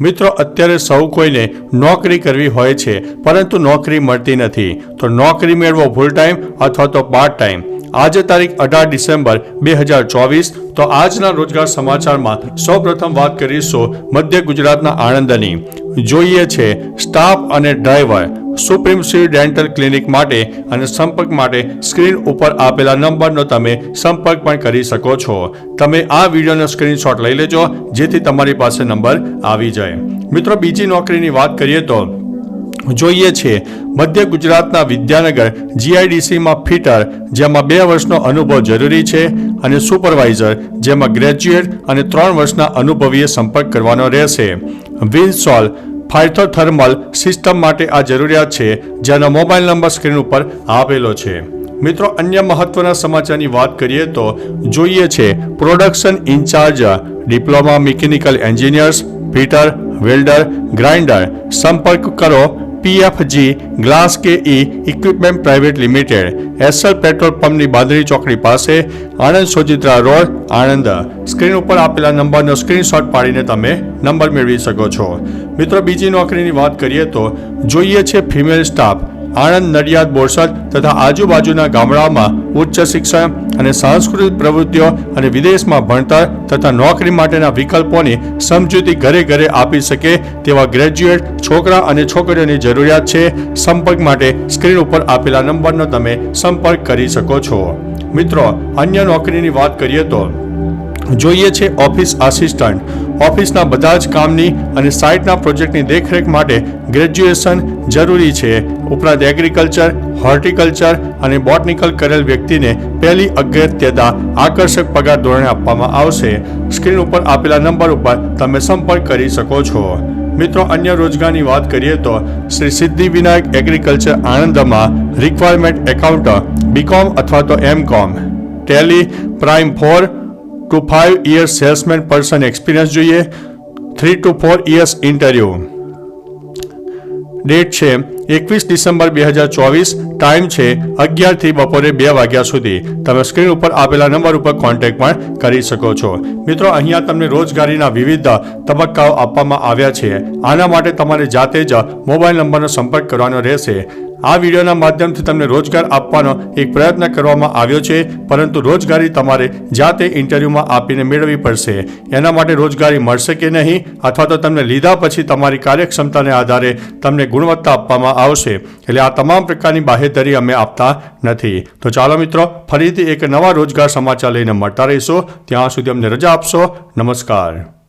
મિત્રો, અત્યારે સૌ કોઈને નોકરી કરવી હોય છે, પરંતુ નોકરી મળતી નથી. તો નોકરી મેળવો ફૂલ ટાઈમ અથવા તો પાર્ટ ટાઈમ આજે તારીખ અઢાર ડિસેમ્બર બે હજાર ચોવીસ, તો આજના રોજગાર સમાચારમાં સૌપ્રથમ વાત કરીશું મધ્ય ગુજરાતના આણંદની. જોઈએ છે, સ્ટાફ અને driver supreme Shri dental clinic માટે અને સંપર્ક માટે સ્ક્રીન ઉપર આપેલા નંબરનો તમે સંપર્ક પણ કરી શકો છો. તમે આ વિડીયોનો સ્ક્રીનશોટ લઈ લેજો, જેથી તમારી પાસે નંબર આવી જાય. મિત્રો, બીજી નોકરીની વાત કરીએ તો જોઈએ છે, મધ્ય ગુજરાતના વિદ્યાનગર જીઆઈડીસીમાં ફિટર, જેમાં બે વર્ષનો અનુભવ જરૂરી છે અને સુપરવાઇઝર, જેમાં ગ્રેજ્યુએટ અને ત્રણ વર્ષના અનુભવીએ સંપર્ક કરવાનો રહેશે. વિન્સોલ ફાઇથોથર્મલ સિસ્ટમ માટે આ જરૂરિયાત છે, જેનો મોબાઈલ નંબર સ્ક્રીન ઉપર આપેલો છે. મિત્રો, અન્ય મહત્વના સમાચારની વાત કરીએ તો જોઈએ છે, production incharge, diploma mechanical engineers, fitter, welder, grinder, સંપર્ક કરો PFG glass K E equipment private limited SL petrol પંપની બાદરી ચોકડી પાસે આણંદ સોજિત્રા રોડ, આણંદ. સ્ક્રીન ઉપર આપેલા નંબરનો સ્ક્રીનશોટ પાડીને તમે નંબર મેળવી શકો છો. મિત્રો, બીજી નોકરીની વાત કરીએ તો જોઈએ છે ફિમેલ સ્ટાફ. આણંદ, નડિયાદ, બોરસદ તથા આજુબાજુના ગામડાઓમાં ઉચ્ચ શિક્ષણ અને સાંસ્કૃતિક પ્રવૃત્તિઓ અને વિદેશમાં ભણતર તથા નોકરી માટેના વિકલ્પોની સમજૂતી ઘરે ઘરે આપી શકે તેવા ગ્રેજ્યુએટ છોકરા અને છોકરીઓની જરૂરિયાત છે. સંપર્ક માટે સ્ક્રીન ઉપર આપેલા નંબરનો તમે સંપર્ક કરી શકો છો. મિત્રો, અન્ય નોકરીની વાત કરીએ તો જોઈએ છે ઓફિસ આસિસ્ટન્ટ. ઓફિસના બધા જ કામની અને સાઇટના પ્રોજેક્ટની દેખરેખ માટે ગ્રેજ્યુએશન જરૂરી છે. ઉપરાંત એગ્રીકલ્ચર, હોર્ટિકલ્ચર અને બોટનિકલ કરેલ વ્યક્તિને પહેલી અગત્યતા આકર્ષક પગાર ધોરણે આપવામાં આવશે. સ્ક્રીન ઉપર આપેલા નંબર ઉપર તમે સંપર્ક કરી શકો છો. મિત્રો, અન્ય રોજગારની વાત કરીએ તો શ્રી સિદ્ધિ વિનાયક એગ્રીકલ્ચર આણંદમાં રિક્વાયરમેન્ટ એકાઉન્ટ બીકોમ અથવા તો M com. Tally Prime four two five years salesman person experience જોઈએ. Three two four years interview date છે એકવીસ ડિસેમ્બર બે હજાર ચોવીસ. ટાઈમ છે અગિયારથી બપોરે બે વાગ્યા સુધી. તમે સ્ક્રીન ઉપર આપેલા નંબર ઉપર કોન્ટેક્ટ પણ કરી શકો છો. મિત્રો, અહીંયા તમને રોજગારીના વિવિધ તબક્કાઓ આપવામાં આવ્યા છે. આના માટે તમારે જાતે જ મોબાઈલ નંબરનો સંપર્ક કરવાનો રહેશે. આ વિડીયોના માધ્યમથી તમને રોજગાર આપવાનો એક પ્રયત્ન કરવામાં આવ્યો છે, પરંતુ રોજગારી તમારે જાતે ઇન્ટરવ્યૂમાં આપીને મેળવવી પડશે. એના માટે રોજગારી મળશે કે નહીં, અથવા તો તમને લીધા પછી તમારી કાર્યક્ષમતાને આધારે તમને ગુણવત્તા આપવામાં આવશે. એટલે આ તમામ પ્રકારની બાહેધરી અમે આપતા નથી. તો ચાલો મિત્રો, ફરીથી એક નવા રોજગાર સમાચાર લઈને મળતા રહીશું. ત્યાં સુધી અમને રજા આપશો. નમસ્કાર.